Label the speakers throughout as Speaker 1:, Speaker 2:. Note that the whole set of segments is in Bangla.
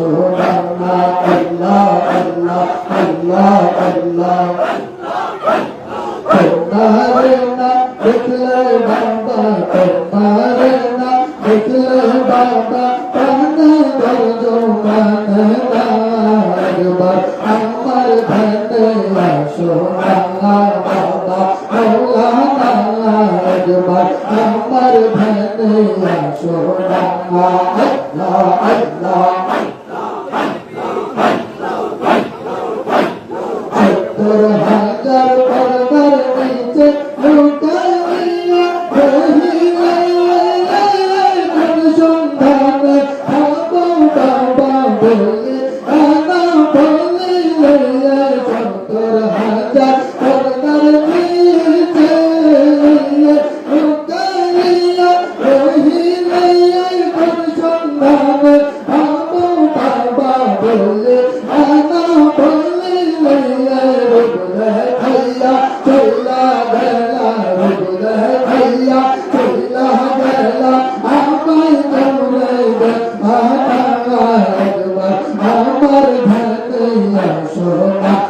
Speaker 1: সোনা আল্লাহ আল্লাহ আল্লাহ আল্লাহ তোমারে না দেখলে বাবা তোমারে না দেখলে বাবা প্রাণে দর্দ মানে লাগবা আমার ধনে সোনা আল্লাহ আল্লাহ সত্তর সোনা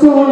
Speaker 1: সোনা